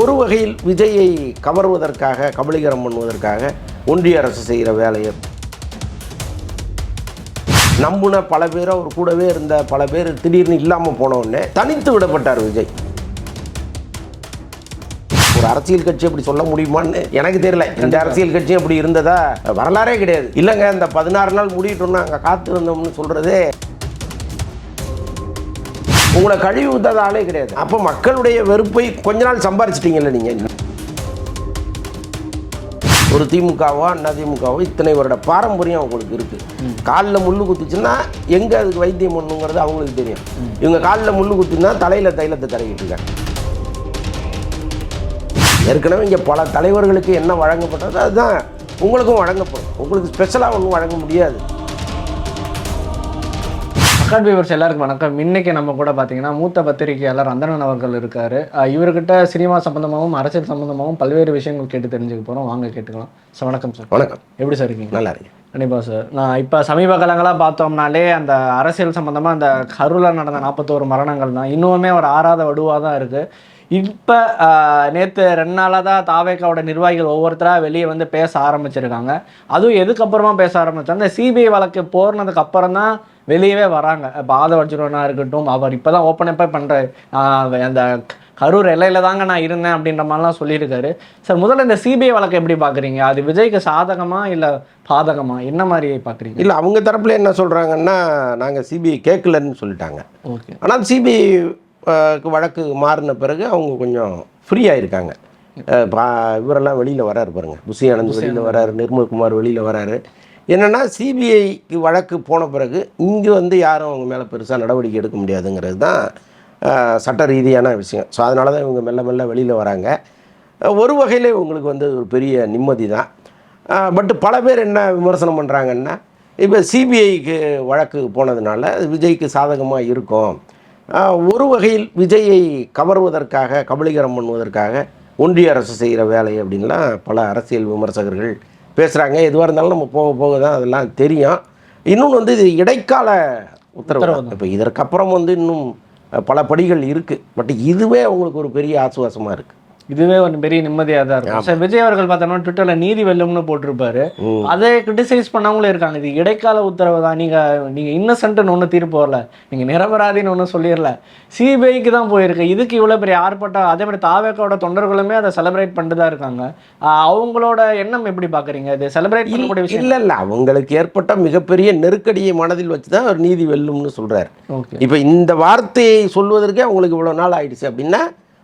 ஒரு வகையில் விஜயை கவர்வதற்காக கபலீகரம் பண்ணுவதற்காக ஒன்றிய அரசு செய்கிற வேலையை. நம்புன பல பேர் அவர் கூடவே இருந்த பல பேர் திடீர்னு இல்லாமல் போன உடனே தனித்து விடப்பட்டார் விஜய். ஒரு அரசியல் கட்சி அப்படி சொல்ல முடியுமான்னு எனக்கு தெரியல. இந்த அரசியல் கட்சி அப்படி இருந்ததா வரலாறே கிடையாது. இல்லைங்க இந்த பதினாறு நாள் முடியட்டோம்னா அங்கே காத்திருந்தோம்னு சொல்கிறதே உங்களை கழுவி ஊத்தாத ஆளே கிடையாது. அப்போ மக்களுடைய வெறுப்பை கொஞ்ச நாள் சம்பாரிச்சிட்டீங்கல்ல நீங்கள் ஒரு திமுகவோ அண்ணா திமுகவோ இத்தனை வருட பாரம்பரியம் அவங்களுக்கு இருக்குது காலில் முள்ளு குத்துச்சுன்னா எங்கே அதுக்கு வைத்தியம் பண்ணுங்கிறது அவங்களுக்கு தெரியும். இவங்க காலில் முள்ளு குத்துனா தலையில் தைலத்தை தடவிட்டு இருக்காங்க. ஏற்கனவே இங்கே பல தலைவர்களுக்கு என்ன வழங்கப்பட்டதோ அதுதான். உங்களுக்கும் வழங்கப்படும். உங்களுக்கு ஸ்பெஷலாக ஒன்றும் வழங்க முடியாது. அக்காட் வியூவர்ஸ் எல்லாருக்கும் வணக்கம். இன்னைக்கு நம்ம கூட பார்த்தீங்கன்னா மூத்த பத்திரிகையாளர் அந்தணன் அவர்கள் இருக்காரு. இவர்கிட்ட சினிமா சம்பந்தமாகவும் அரசியல் சம்பந்தமாகவும் பல்வேறு விஷயங்கள் கேட்டு தெரிஞ்சுக்க போகிறோம் வாங்க கேட்டுக்கலாம். சார் வணக்கம் சார் வணக்கம். எப்படி சார் இருக்கீங்க? நல்லா இருக்கு கண்டிப்பாக சார் நான் இப்போ சமீப காலங்களாக பார்த்தோம்னாலே அந்த அரசியல் சம்மந்தமாக அந்த கரூரில் நடந்த நாற்பத்தோரு மரணங்கள் தான் இன்னுமே ஒரு ஆறாத வடுவாக தான் இருக்குது இப்போ நேற்று ரெண்டு நாளாக தான் தாவேக்காவோட நிர்வாகிகள் ஒவ்வொருத்தராக வெளியே வந்து பேச ஆரம்பிச்சிருக்காங்க. அதுவும் எதுக்கப்புறமா பேச ஆரம்பிச்சா அந்த சிபிஐ வழக்கு போறதுக்கு அப்புறம் தான் வெளியவே வராங்க. இப்போ ஆதவர்ஜுனா இருக்கட்டும் அவர் இப்போ தான் ஓப்பன் அப்போ பண்ணுறாரு அந்த கரூர் எல்லையில் தாங்க நான் இருந்தேன் அப்படின்ற மாதிரிலாம் சொல்லியிருக்காரு. சார் முதல்ல இந்த சிபிஐ வழக்கை எப்படி பார்க்குறீங்க அது விஜய்க்கு சாதகமா இல்லை பாதகமா? என்ன மாதிரி பார்க்குறீங்க இல்லை அவங்க தரப்புல என்ன சொல்கிறாங்கன்னா நாங்கள் சிபிஐ கேட்கலன்னு சொல்லிட்டாங்க. ஓகே. ஆனால் சிபிஐ வழக்கு மாறின பிறகு அவங்க கொஞ்சம் ஃப்ரீ ஆயிருக்காங்க. அஹ் பா இவரெல்லாம் வெளியில் வராரு பாருங்க. புசி ஆனந்த் வெளியில் வராரு நிர்மல்குமார் வெளியில் வராரு. என்னென்னா சிபிஐக்கு வழக்கு போன பிறகு இங்கே வந்து யாரும் அவங்க மேலே பெருசாக நடவடிக்கை எடுக்க முடியாதுங்கிறது தான் சட்ட ரீதியான விஷயம். ஸோ அதனால தான் இவங்க மெல்ல மெல்ல வெளியில் வராங்க. ஒரு வகையில் இவங்களுக்கு வந்து ஒரு பெரிய நிம்மதி தான். பட் பல பேர் என்ன விமர்சனம் பண்ணுறாங்கன்னா இப்போ சிபிஐக்கு வழக்கு போனதுனால அது விஜய்க்கு சாதகமாக இருக்கும். ஒரு வகையில் விஜயை கவர்வதற்காக கபலீகரம் பண்ணுவதற்காக ஒன்றிய அரசு செய்கிற வேலை அப்படின்லாம் பல அரசியல் விமர்சகர்கள் பேசுகிறாங்க எதுவாக இருந்தாலும் நம்ம போக போக தான் அதெல்லாம் தெரியும். இன்னொன்று வந்து இது இடைக்கால உத்தரவு. இப்போ இதற்கப்புறம் வந்து இன்னும் பல படிகள் இருக்குது பட் இதுவே அவங்களுக்கு ஒரு பெரிய ஆசுவாசமாக இருக்குது இதுவே ஒரு பெரிய நிம்மதியாக தான் இருக்கும். சார் விஜய் அவர்கள் பார்த்தோம்னா ட்விட்டர்ல நீதி வெல்லும்னு போட்டிருப்பாரு. அதை கிரிட்டிசைஸ் பண்ணவங்களும் இருக்காங்க. இது இடைக்கால உத்தரவு தான். நீங்க நீங்க இன்னசென்ட்னு ஒன்று தீர்ப்பு வரல. நீங்க நிரபராதின்னு ஒன்றும் சொல்லிடல சிபிஐக்கு தான் போயிருக்கு. இதுக்கு இவ்வளவு பெரிய ஆர்ப்பாட்டம் அதே மாதிரி தாவேக்காவோட தொண்டர்களுமே அதை செலிப்ரேட் பண்ணிட்டு தான் இருக்காங்க. அவங்களோட எண்ணம் எப்படி பாக்குறீங்க இது செலிப்ரேட் பண்ணக்கூடிய விஷயம் இல்லை இல்லை. அவங்களுக்கு ஏற்பட்ட மிகப்பெரிய நெருக்கடியை மனதில் வச்சு தான் அவர் நீதி வெல்லும்னு சொல்கிறார் ஓகே. இப்போ இந்த வார்த்தையை சொல்வதற்கே அவங்களுக்கு இவ்வளோ நாள் ஆயிடுச்சு அப்படின்னா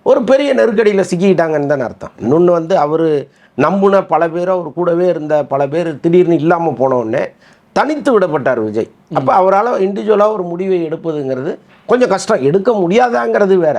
ஒரு பெரிய நெருக்கடியில் சிக்கிக்கிட்டாங்கன்னு தான் அர்த்தம். இன்னொன்று வந்து அவர் நம்புன பல பேர் அவர் கூடவே இருந்த பல பேர் திடீர்னு இல்லாமல் போன உடனே தனித்து விடப்பட்டார் விஜய். அப்போ அவரால் இண்டிவிஜுவலாக ஒரு முடிவை எடுப்பதுங்கிறது கொஞ்சம் கஷ்டம். எடுக்க முடியாதாங்கிறது வேற.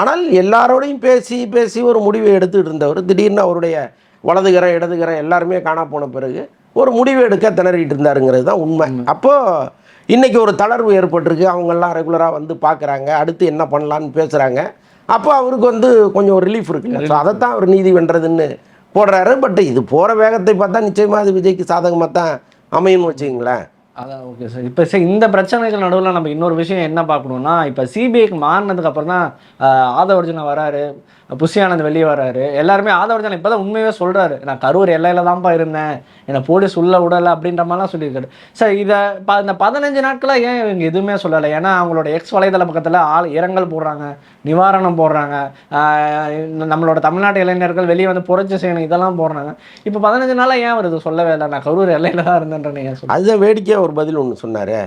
ஆனால் எல்லாரோடையும் பேசி பேசி ஒரு முடிவை எடுத்துட்டு இருந்தவர் திடீர்னு அவருடைய வலதுகரம் இடதுகரம் எல்லாருமே காணா போன பிறகு ஒரு முடிவு எடுக்க திணறிட்டு இருந்தாருங்கிறது தான் உண்மை. அப்போது இன்னைக்கு ஒரு தளர்வு ஏற்பட்டிருக்கு. அவங்கெல்லாம் ரெகுலராக வந்து பார்க்குறாங்க. அடுத்து என்ன பண்ணலான்னு பேசுகிறாங்க அப்போ அவருக்கு வந்து கொஞ்சம் ரிலீஃப் இருக்குல்ல. ஸோ அதைத்தான் அவர் நீதி வென்றதுன்னு போடுறாரு. பட் இது போகிற வேகத்தை பார்த்தா நிச்சயமாக அது விஜய்க்கு சாதகமாக தான் அமையும்னு வச்சுக்கிங்களேன். அதான் ஓகே சார் இப்போ சார் இந்த பிரச்சனைகள் நடுவில் நம்ம இன்னொரு விஷயம் என்ன பார்க்கணும்னா இப்போ சிபிஐக்கு மாறினதுக்கு அப்புறம் தான் ஆதவர்ஜனை வராரு புஷியானந்த் வெளியே வராரு. எல்லாருமே ஆதவர்ஜனை இப்போ தான் உண்மையாக சொல்கிறாரு நான் கரூர் எல்லையில் தான்ப்பா இருந்தேன். என்னை போலீஸ் உள்ள விடலை அப்படின்ற மாதிரிலாம் சொல்லியிருக்காரு. சார் இதை ப இந்த பதினஞ்சு நாட்களாக ஏன் இவங்க எதுவுமே சொல்லலை? ஏன்னா அவங்களோட எக்ஸ் வலைதள பக்கத்தில் ஆள் இரங்கல் போடுறாங்க நிவாரணம் போடுறாங்க நம்மளோட தமிழ்நாட்டு இளைஞர்கள் வெளியே வந்து புரட்சி செய்யணும் இதெல்லாம் போடுறாங்க. இப்போ பதினஞ்சு நாளாக ஏன் வருது சொல்லவே இல்லை? நான் கரூர் எல்லையில் தான் இருந்தேன்றேன்னு ஏன் சொல்ல அதுதான் ஒரு பதில் ஒன்று சொன்னார்.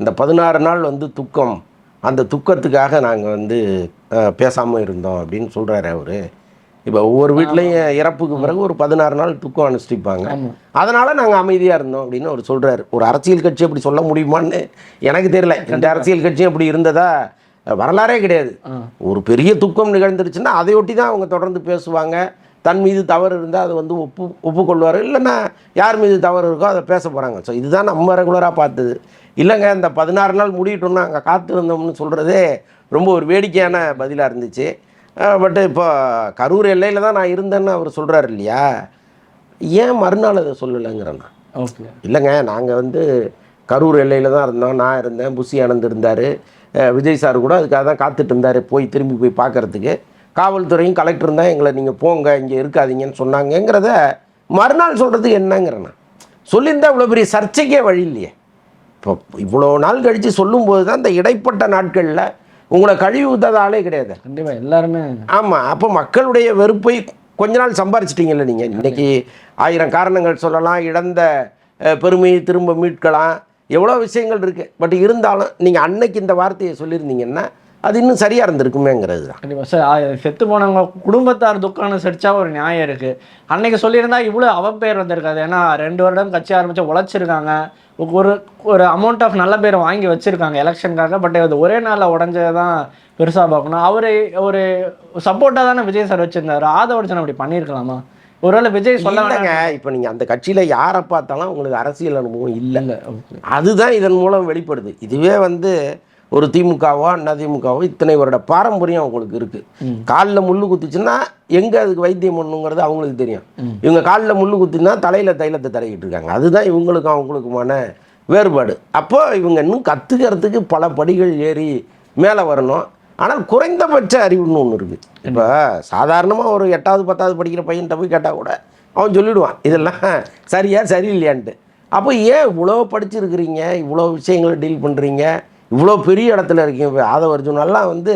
இந்த பதினாறு நாள் வந்து துக்கம். அந்த துக்கத்துக்காக நாங்கள் வந்து பேசாமல் இருந்தோம் அப்படின்னு சொல்கிறாரு அவர். இப்போ ஒவ்வொரு வீட்லேயும் இறப்புக்கு பிறகு ஒரு பதினாறு நாள் துக்கம் அனுஷ்டிப்பாங்க. அதனால் நாங்கள் அமைதியாக இருந்தோம் அப்படின்னு அவர் சொல்கிறாரு ஒரு அரசியல் கட்சி அப்படி சொல்ல முடியுமான்னு எனக்கு தெரியல. இந்த அரசியல் கட்சியும் அப்படி இருந்ததா? வரலாறே கிடையாது. ஒரு பெரிய துக்கம் நிகழ்ந்துருச்சுன்னா அதையொட்டி தான் அவங்க தொடர்ந்து பேசுவாங்க. தன் மீது தவறு இருந்தால் அதை வந்து ஒப்பு ஒப்புக்கொள்வார். இல்லைன்னா யார் மீது தவறு இருக்கோ அதை பேச போகிறாங்க ஸோ இதுதான் நம்ம ரெகுலராக பார்த்தது. இல்லைங்க இந்த பதினாறு நாள் முடியட்டோம்னா அங்கே காத்திருந்தோம்னு சொல்கிறதே ரொம்ப ஒரு வேடிக்கையான பதிலாக இருந்துச்சு. பட்டு இப்போ கரூர் எல்லையில் தான் நான் இருந்தேன்னு அவர் சொல்கிறாரு இல்லையா? ஏன் மறுநாள் அதை சொல்லலைங்கிறேன் ஓகே இல்லைங்க நாங்கள் வந்து கரூர் எல்லையில் தான் இருந்தோம். நான் இருந்தேன் புசி ஆனந்த் இருந்தார். விஜய் சார் கூட அதுக்காக தான் காத்துட்டு இருந்தார் போய் திரும்பி போய் பார்க்கறதுக்கு. காவல்துறையும் கலெக்டரும் தான் எங்களை நீங்கள் போங்க இங்கே இருக்காதீங்கன்னு சொன்னாங்கங்கிறத மறுநாள் சொல்கிறதுக்கு என்னங்கிறேன் நான். சொல்லியிருந்தா இவ்வளோ பெரிய சர்ச்சைக்கே வழி இல்லையே. இப்போ இவ்வளோ நாள் கழித்து சொல்லும்போது தான் இந்த இடைப்பட்ட நாட்களில் உங்களை கழுவி ஊத்தாத கிடையாது. கண்டிப்பா எல்லாருமே. ஆமாம் அப்போ மக்களுடைய வெறுப்பை கொஞ்ச நாள் சம்பாரிச்சிட்டீங்கல்ல நீங்கள் இன்னைக்கு ஆயிரம் காரணங்கள் சொல்லலாம் இழந்த பெருமையை திரும்ப மீட்கலாம். எவ்வளோ விஷயங்கள் இருக்குது பட் இருந்தாலும் நீங்கள் அன்னைக்கு இந்த வார்த்தையை சொல்லியிருந்தீங்கன்னா அது இன்னும் சரியாக இருந்திருக்குமேங்கிறது தான். கண்டிப்பா. சார் செத்து போனவங்க குடும்பத்தார் துக்கம்னு செடிச்சா ஒரு நியாயம் இருக்கு. அன்னைக்கு சொல்லியிருந்தா இவ்வளோ அவப்பேர் வந்திருக்காது. ஏன்னா ரெண்டு வருடம் கட்சி ஆரம்பிச்சு உழைச்சிருக்காங்க. ஒரு ஒரு அமௌண்ட் ஆஃப் நல்ல பேர் வாங்கி வச்சிருக்காங்க எலெக்ஷனுக்காக பட் அது ஒரே நாளில் உடஞ்சதை தான் பெருசாக பார்க்கணும். அவர் ஒரு சப்போர்ட்டாக தானே விஜய் சார் வச்சிருந்தாரு. ஆதவர்ஜன் அப்படி பண்ணியிருக்கலாமா ஒருவேளை விஜய் சொல்ல இல்லைங்க. இப்போ நீங்கள் அந்த கட்சியில் யாரை பார்த்தாலும் உங்களுக்கு அரசியல் அனுபவம் இல்லை. இல்லை. ஓகே அதுதான் இதன் மூலம் வெளிப்படுது. இதுவே வந்து ஒரு திமுகவோ அண்ணா திமுகவோ இத்தனை வருட பாரம்பரியம் அவங்களுக்கு இருக்குது காலில் முள்ளு குத்துச்சுன்னா எங்கே அதுக்கு வைத்தியம் பண்ணுங்கிறது அவங்களுக்கு தெரியும். இவங்க காலில் முள்ளு குத்துனா தலையில் தைலத்தை தடவிட்டு இருக்காங்க. அதுதான் இவங்களுக்கும் அவங்களுக்குமான வேறுபாடு. அப்போ இவங்க இன்னும் கற்றுக்கிறதுக்கு பல படிகள் ஏறி மேலே வரணும். ஆனால் குறைந்தபட்ச அறிவுன்னு ஒன்று இருக்குது இப்போ சாதாரணமாக ஒரு எட்டாவது பத்தாவது படிக்கிற பையன்கிட்ட போய் கேட்டால் கூட அவன் சொல்லிடுவான் இதெல்லாம் சரியா சரியில்லையான்ட்டு. அப்போ ஏன் இவ்வளோ படிச்சிருக்கிறீங்க? இவ்வளோ விஷயங்களை டீல் பண்ணுறீங்க இவ்வளோ பெரிய இடத்துல இருக்கீங்க இப்போ ஆதவ அர்ஜுனெல்லாம் வந்து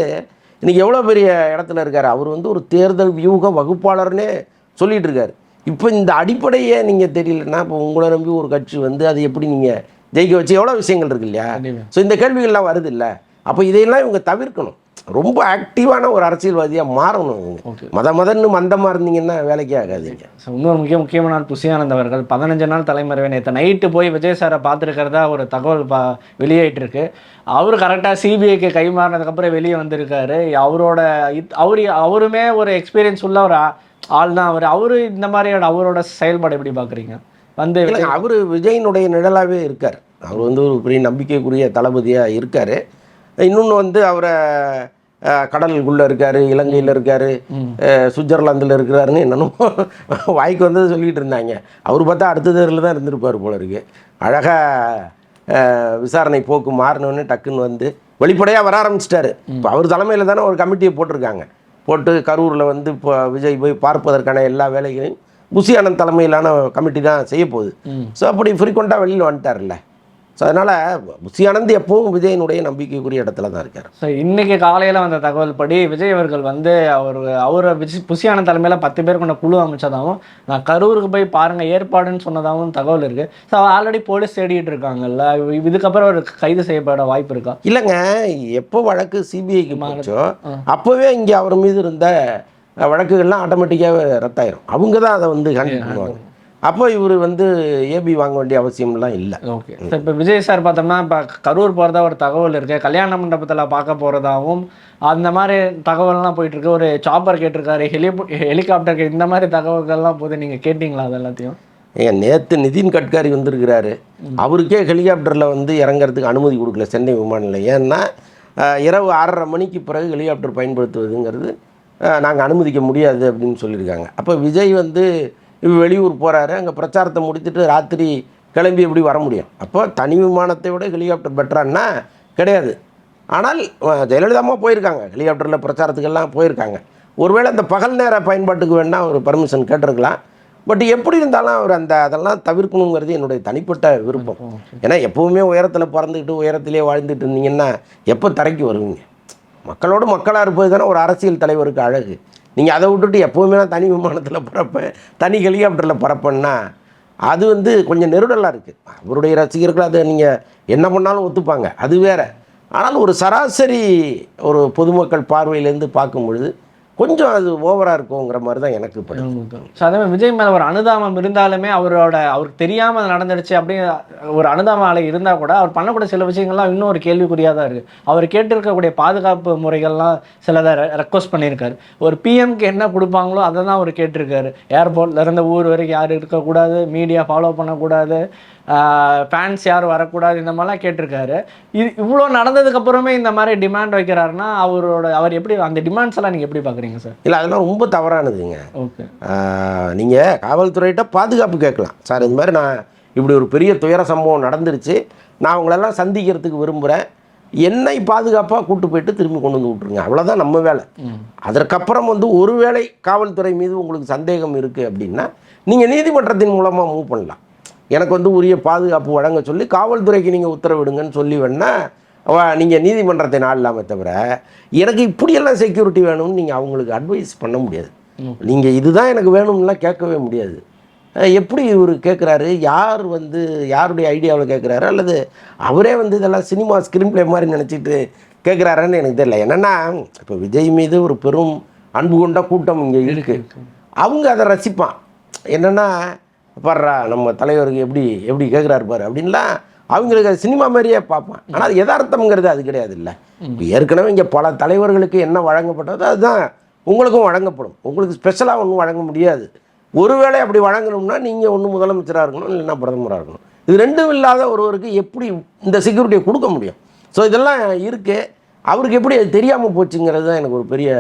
இன்றைக்கி எவ்வளோ பெரிய இடத்துல இருக்கார்? அவர் வந்து ஒரு தேர்தல் வியூக வகுப்பாளர்னே சொல்லிட்டு இருக்காரு. இப்போ இந்த அடிப்படையே நீங்கள் தெரியலன்னா இப்போ உங்களை நம்பி ஒரு கட்சி வந்து அது எப்படி நீங்கள் ஜெயிக்க வச்சு எவ்வளோ விஷயங்கள் இருக்கு இல்லையா. ஸோ இந்த கேள்விகள்லாம் வருது இல்லை? அப்போ இதையெல்லாம் இவங்க தவிர்க்கணும். ரொம்ப ஆக்டிவான ஒரு அரசியல்வாதியாக மாறணும் மத மதன்னு மந்தமாக இருந்தீங்கன்னா வேலைக்கே ஆகாதீங்க. இன்னொரு முக்கிய முக்கியமான புசியானந்த் அவர்கள். பதினஞ்சு நாள் தலைமறைவு நேற்று நைட்டு போய் விஜய் சாரை பார்த்துருக்கிறதா ஒரு தகவல் பா வெளியாயிட்டிருக்கு. அவர் கரெக்டாக சிபிஐக்கு கை மாறினதுக்கப்புறம் வெளியே வந்திருக்காரு. அவரோட இத்- அவரு அவருமே ஒரு எக்ஸ்பீரியன்ஸ் உள்ள ஒரு ஆள் தான் அவர் அவரு இந்த மாதிரியோட அவரோட செயல்பாடு எப்படி பார்க்குறீங்க? வந்து அவர் விஜயினுடைய நிழலாகவே இருக்கார். அவர் வந்து ஒரு பெரிய நம்பிக்கைக்குரிய தளபதியாக இருக்கார். இன்னொன்று வந்து அவரை கடலுக்குள்ளே இருக்கார் இலங்கையில் இருக்கார். சுவிட்சர்லாந்தில் இருக்கிறாருன்னு என்னென்னமோ வாய்க்கு வந்தது சொல்லிட்டு இருந்தாங்க. அவர் பார்த்தா அடுத்த தேர்தலில் தான் இருந்திருப்பார் போல இருக்கு. அழகாக விசாரணை போக்கு மாறினோன்னு டக்குன்னு வந்து வெளிப்படையாக வர ஆரம்பிச்சிட்டாரு. இப்போ அவர் தலைமையில் தானே ஒரு கமிட்டியை போட்டிருக்காங்க. போட்டு கரூரில் வந்து இப்போ விஜய் போய் பார்ப்பதற்கான எல்லா வேலைகளையும் புசி ஆனந்த் தலைமையிலான கமிட்டி தான் செய்ய போகுது. ஸோ அப்படி ஃப்ரீக்வெண்ட்டாக வெளியில் வந்துட்டார்ல ஸோ அதனால் புசி ஆனந்த் எப்பவும் விஜயனுடைய நம்பிக்கைக்குரிய இடத்துல தான் இருக்கார். ஸோ இன்னைக்கு காலையில் வந்த தகவல் படி விஜய் அவர்கள் வந்து அவர் அவரை விஜய் புசியான தலைமையில் பத்து பேர் கொண்ட குழு அமைச்சதாகவும் நான் கரூருக்கு போய் பாருங்க ஏற்பாடுன்னு சொன்னதாகவும் தகவல் இருக்கு. ஸோ ஆல்ரெடி போலீஸ் தேடிட்டு இருக்காங்கல்ல. இதுக்கப்புறம் அவர் கைது செய்யப்பட வாய்ப்பு இருக்கா? இல்லைங்க. எப்போ வழக்கு சிபிஐக்கு ஆ. அப்போவே இங்கே அவர் மீது இருந்த வழக்குகள்லாம் ஆட்டோமேட்டிக்காகவே ரத்தாயிரும். அவங்க தான் அதை வந்து ஹேண்டில் பண்ணுவாங்க. அப்போ இவர் வந்து ஏபி வாங்க வேண்டிய அவசியம்லாம் இல்லை. ஓகே. இப்போ விஜய் சார் பார்த்தோம்னா இப்போ கரூர் போகிறதா ஒரு தகவல் இருக்கு. கல்யாண மண்டபத்தில் பார்க்க போகிறதாவும் அந்த மாதிரி தகவல்லாம் போயிட்டு இருக்கு ஒரு சாப்பர் கேட்டிருக்காரு ஹெலி ஹெலிகாப்டர் கே- இந்த மாதிரி தகவல்கள்லாம் போது நீங்கள் கேட்டிங்களா அது எல்லாத்தையும்? ஏங்க நேற்று நிதின் கட்காரி வந்திருக்கிறாரு. அவருக்கே ஹெலிகாப்டரில் வந்து இறங்குறதுக்கு அனுமதி கொடுக்கல சென்னை விமான நிலையம் ஏன்னா இரவு ஆறரை மணிக்கு பிறகு ஹெலிகாப்டர் பயன்படுத்துவதுங்கிறது நாங்கள் அனுமதிக்க முடியாது அப்படின்னு சொல்லியிருக்காங்க. அப்போ விஜய் வந்து இப்போ வெளியூர் போகிறாரு அங்கே பிரச்சாரத்தை முடித்துட்டு ராத்திரி கிளம்பி எப்படி வர முடியும்? அப்போ தனி விமானத்தை விட ஹெலிகாப்டர் பெட்டரான்னா கிடையாது. ஆனால் ஜெயலலிதாமா போயிருக்காங்க. ஹெலிகாப்டரில் பிரச்சாரத்துக்கெல்லாம் போயிருக்காங்க. ஒருவேளை அந்த பகல் நேர பயன்பாட்டுக்கு வேணால் ஒரு பர்மிஷன் கேட்டிருக்கலாம். பட் எப்படி இருந்தாலும் அவர் அந்த அதெல்லாம் தவிர்க்கணுங்கிறது என்னுடைய தனிப்பட்ட விருப்பம். ஏன்னா எப்போவுமே உயரத்தில் பிறந்துக்கிட்டு உயரத்திலே வாழ்ந்துட்டு இருந்தீங்கன்னா எப்போ தரைக்கு வருவீங்க? மக்களோடு மக்களாக இருப்பது தானே ஒரு அரசியல் தலைவருக்கு அழகு. நீங்கள் அதை விட்டுட்டு எப்போவுமே நான் தனி விமானத்தில் பறப்பேன் தனி ஹெலிகாப்டரில் பறப்பேன்னா அது வந்து கொஞ்சம் நெருடலாக இருக்குது அவருடைய ரசிகர்கள் அதை நீங்கள் என்ன பண்ணாலும் ஒத்துப்பாங்க. அது வேறு. ஆனால் ஒரு சராசரி ஒரு பொதுமக்கள் பார்வையிலேருந்து பார்க்கும் பொழுது கொஞ்சம் அது ஓவராக இருக்குங்கிற மாதிரி தான் எனக்கு படும் ஸோ அதே மாதிரி விஜய் மேலே ஒரு அனுதாபம் இருந்தாலுமே அவரோட அவருக்கு தெரியாமல் அது நடந்துடுச்சு அப்படின்னு ஒரு அனுதாபம் அலை இருந்தால் கூட அவர் பண்ணக்கூடிய சில விஷயங்கள்லாம் இன்னும் ஒரு கேள்விக்குறியாக தான் இருக்குது அவர் கேட்டிருக்கக்கூடிய பாதுகாப்பு முறைகள்லாம் சிலதை ரெக்வஸ்ட் பண்ணியிருக்காரு. ஒரு பிஎம்க்கு என்ன கொடுப்பாங்களோ அதை தான் அவர் கேட்டிருக்காரு. ஏர்போர்ட்ல இருந்த ஊர் வரைக்கும் யாரும் இருக்கக்கூடாது மீடியா ஃபாலோ பண்ணக்கூடாது ஃபேன்ஸ் யாரும் வரக்கூடாது இந்த மாதிரிலாம் கேட்டிருக்காரு. இது இவ்வளோ நடந்ததுக்கப்புறமே இந்த மாதிரி டிமாண்ட் வைக்கிறாருன்னா அவரோட அவர் எப்படி அந்த டிமாண்ட்ஸ் எல்லாம் நீங்கள் எப்படி பார்க்குறீங்க சார்? இல்லை அதெல்லாம் ரொம்ப தவறானதுங்க. ஓகே. நீங்கள் காவல்துறையிட்ட பாதுகாப்பு கேட்கலாம். சார் இந்த மாதிரி நான் இப்படி ஒரு பெரிய துயர சம்பவம் நடந்துருச்சு. நான் உங்களெல்லாம் சந்திக்கிறதுக்கு விரும்புகிறேன் என்னை பாதுகாப்பாக கூட்டு போயிட்டு திரும்பி கொண்டு வந்து விட்ருங்க அவ்வளோதான் நம்ம வேலை. அதற்கப்புறம் வந்து ஒருவேளை காவல்துறை மீது உங்களுக்கு சந்தேகம் இருக்குது அப்படின்னா நீங்கள் நீதிமன்றத்தின் மூலமாக மூவ் பண்ணலாம். எனக்கு வந்து உரிய பாதுகாப்பு வழங்க சொல்லி காவல்துறைக்கு நீங்கள் உத்தரவிடுங்கன்னு சொல்லி வேணா நீங்கள் நீதிமன்றத்தை நாடலாமே தவிர எனக்கு இப்படியெல்லாம் செக்யூரிட்டி வேணும்னு நீங்கள் அவங்களுக்கு அட்வைஸ் பண்ண முடியாது. நீங்கள் இதுதான் எனக்கு வேணும்லாம் கேட்கவே முடியாது. எப்படி இவர் கேட்குறாரு யார் வந்து யாருடைய ஐடியாவில் கேட்குறாரு அல்லது அவரே வந்து இதெல்லாம் சினிமா ஸ்க்ரீன் ப்ளே மாதிரி நினச்சிட்டு கேட்குறாருன்னு எனக்கு தெரியல. என்னென்னா இப்போ விஜய் மீது ஒரு பெரும் அன்பு கொண்ட கூட்டம் இங்கே இருக்குது அவங்க அதை ரசிப்பான். என்னென்னா பாடுறா நம்ம தலைவருக்கு எப்படி எப்படி கேட்குறாரு பாரு அப்படின்லாம் அவங்களுக்கு அது சினிமா மாதிரியே பார்ப்பான். ஆனால் அது யதார்த்தம்ங்கிறது அது கிடையாது இல்லை ஏற்கனவே இங்கே பல தலைவர்களுக்கு என்ன வழங்கப்பட்டதோ அதுதான் உங்களுக்கும் வழங்கப்படும். உங்களுக்கு ஸ்பெஷலாக ஒன்றும் வழங்க முடியாது. ஒருவேளை அப்படி வழங்கணும்னா நீங்கள் ஒன்று முதலமைச்சராக இருக்கணும் இல்லைன்னா பிரதமராக இருக்கணும். இது ரெண்டும் இல்லாத ஒருவருக்கு எப்படி இந்த செக்யூரிட்டியை கொடுக்க முடியும்? ஸோ இதெல்லாம் இருக்குது அவருக்கு எப்படி அது தெரியாமல் போச்சுங்கிறது தான் எனக்கு ஒரு பெரிய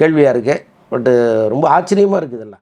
கேள்வியாக இருக்குது பட்டு ரொம்ப ஆச்சரியமாக இருக்குது இதெல்லாம்.